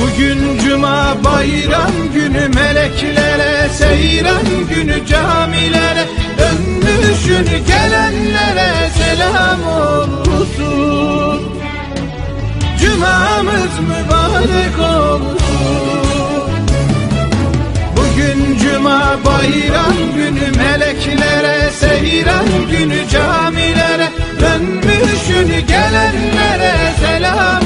Bugün cuma bayram günü meleklere seyran günü camilere dönmüşün gelenlere selam olsun. Cumamız mübarek olsun. Bugün cuma bayram günü meleklere seyran günü camilere dönmüşün gelenlere selam